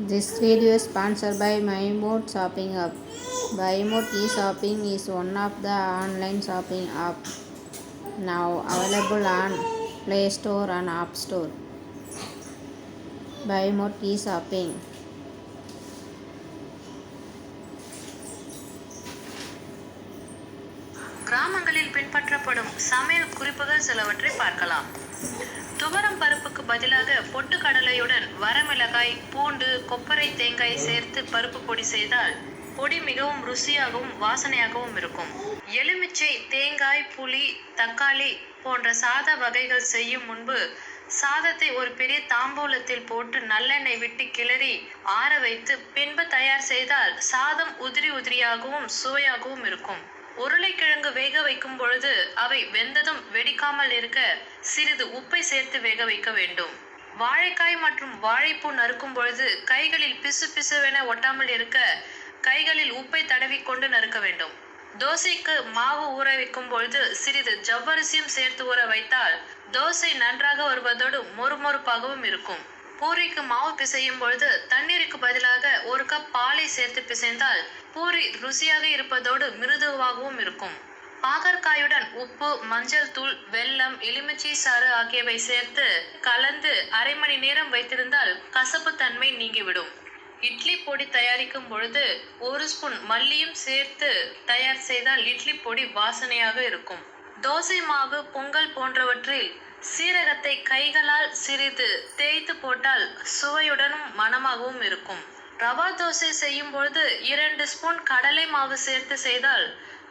This video is sponsored by MyMode Shopping App. MyMode e-shopping is one of the online shopping app now available on Play Store and App Store. MyMode e-shopping. கிராமங்களில் பின்பற்றப்படும் சமையல் குறிப்புகள் சிலவற்றை பார்க்கலாம் துவரம் பருப்புக்கு பதிலாக பொட்டு கடலையுடன் வரமிளகாய் பூண்டு கொப்பரை தேங்காய் சேர்த்து பருப்பு பொடி செய்தால் பொடி மிகவும் ருசியாகவும் வாசனையாகவும் இருக்கும். எலுமிச்சை தேங்காய் புளி தக்காளி போன்ற சாத வகைகள் செய்யும் முன்பு சாதத்தை ஒரு பெரிய தாம்பூலத்தில் போட்டு நல்லெண்ணெய் விட்டு கிளறி ஆற வைத்து பின்பு தயார் செய்தால் சாதம் உதிரி உதிரியாகவும் சுவையாகவும் இருக்கும். உருளைக்கிழங்கு வேக வைக்கும் பொழுது அவை வெந்ததும் வெடிக்காமல் இருக்க சிறிது உப்பை சேர்த்து வேக வைக்க வேண்டும். வாழைக்காய் மற்றும் வாழைப்பூ நறுக்கும் பொழுது கைகளில் பிசு பிசுவென ஒட்டாமல் இருக்க கைகளில் உப்பை தடவி கொண்டு நறுக்க வேண்டும். தோசைக்கு மாவு ஊற வைக்கும் பொழுது சிறிது ஜவ்வரிசியும் சேர்த்து ஊற வைத்தால் தோசை நன்றாக வருவதோடு மொறுமொறுப்பாகவும் இருக்கும். பூரிக்கு மாவு பிசையும் பொழுது தண்ணீருக்கு பதிலாக ஒரு கப் பாலை சேர்த்து பிசைந்தால் பூரி ருசியாக இருப்பதோடு மிருதுவாகவும் இருக்கும். பாகற்காயுடன் உப்பு மஞ்சள் தூள் வெல்லம் எலுமிச்சை சாறு ஆகியவை சேர்த்து கலந்து அரை மணி நேரம் வைத்திருந்தால் கசப்பு தன்மை நீங்கிவிடும். இட்லி பொடி தயாரிக்கும் பொழுது ஒரு ஸ்பூன் மல்லியும் சேர்த்து தயார் செய்தால் இட்லி பொடி வாசனையாக இருக்கும். தோசை மாவு பொங்கல் போன்றவற்றில் சீரகத்தை கைகளால் சிறிது தேய்த்து போட்டால் சுவையுடனும் மணமாகவும் இருக்கும். ரவா தோசை செய்யும் பொழுது இரண்டு ஸ்பூன் கடலை மாவு சேர்த்து செய்தால்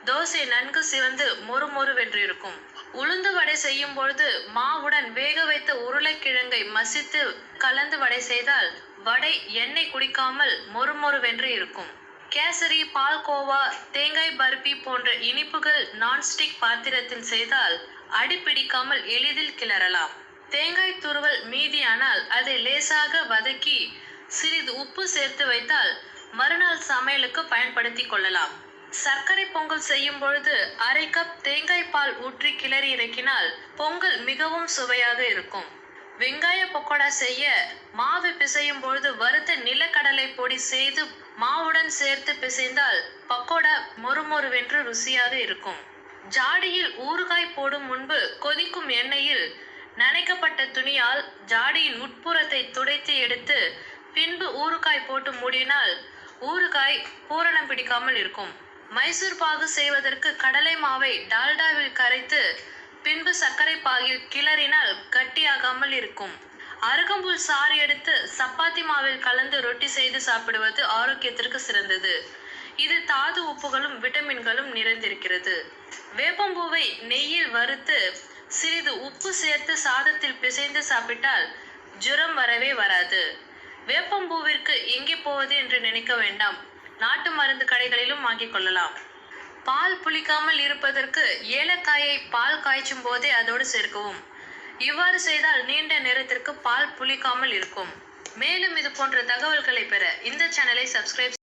தோசை நன்கு சிவந்து மொறு மொறுவென்று இருக்கும் உளுந்து வடை செய்யும் பொழுது மாவுடன் வேக வைத்த உருளைக்கிழங்கை மசித்து கலந்து வடை செய்தால் வடை எண்ணெய் குடிக்காமல் மொறுமொறுவென்று இருக்கும் கேசரி பால்கோவா தேங்காய் பர்பி போன்ற இனிப்புகள் நான்ஸ்டிக் பாத்திரத்தில் செய்தால் அடி பிடிக்காமல் எளிதில் கிளறலாம். தேங்காய் துருவல் மீதியானால் அதை லேசாக வதக்கி சிறிது உப்பு சேர்த்து வைத்தால் மறுநாள் சமையலுக்கு பயன்படுத்தி கொள்ளலாம். சர்க்கரை பொங்கல் செய்யும் பொழுது அரை கப் தேங்காய் பால் ஊற்றி கிளறி இறக்கினால் பொங்கல் மிகவும் சுவையாக இருக்கும். வெங்காய பக்கோடா செய்ய மாவு பிசையும் பொழுது வறுத்த நிலக்கடலை பொடி செய்து மாவுடன் சேர்த்து பிசைந்தால் பக்கோடா மொறுமொறுவென்று ருசியாக இருக்கும். ஜாடியில் ஊறுகாய் போடும் முன்பு கொதிக்கும் எண்ணெயில் நனைக்கப்பட்ட துணியால் ஜாடியின் உட்புறத்தை துடைத்து எடுத்து பின்பு ஊறுகாய் போட்டு மூடினால் ஊறுகாய் பூரணம் பிடிக்காமல் இருக்கும். மைசூர் பாகு செய்வதற்கு கடலை மாவை டால்டாவில் கரைத்து பின்பு சர்க்கரை பாகில் கிளறினால் கட்டியாகாமல் இருக்கும். அருகம்புல் சாறு எடுத்து சப்பாத்தி மாவில் கலந்து ரொட்டி செய்து சாப்பிடுவது ஆரோக்கியத்திற்கு சிறந்தது. இது தாது உப்புகளும் விட்டமின்களும் நிறைந்திருக்கிறது. வேப்பம்பூவை நெய்யில் வறுத்து சிறிது உப்பு சேர்த்து சாதத்தில் பிசைந்து சாப்பிட்டால் ஜுரம் வரவே வராது. வேப்பம்பூவிற்கு எங்கே போவது என்று நினைக்க வேண்டாம். நாட்டு மருந்து கடைகளிலும் வாங்கிக் கொள்ளலாம். பால் புளிக்காமல் இருப்பதற்கு ஏலக்காயை பால் காய்ச்சும் போதே அதோடு சேர்க்கவும். இவ்வாறு செய்தால் நீண்ட நேரத்திற்கு பால் புளிக்காமல் இருக்கும். மேலும் இது போன்ற தகவல்களை பெற இந்த சேனலை சப்ஸ்கிரைப்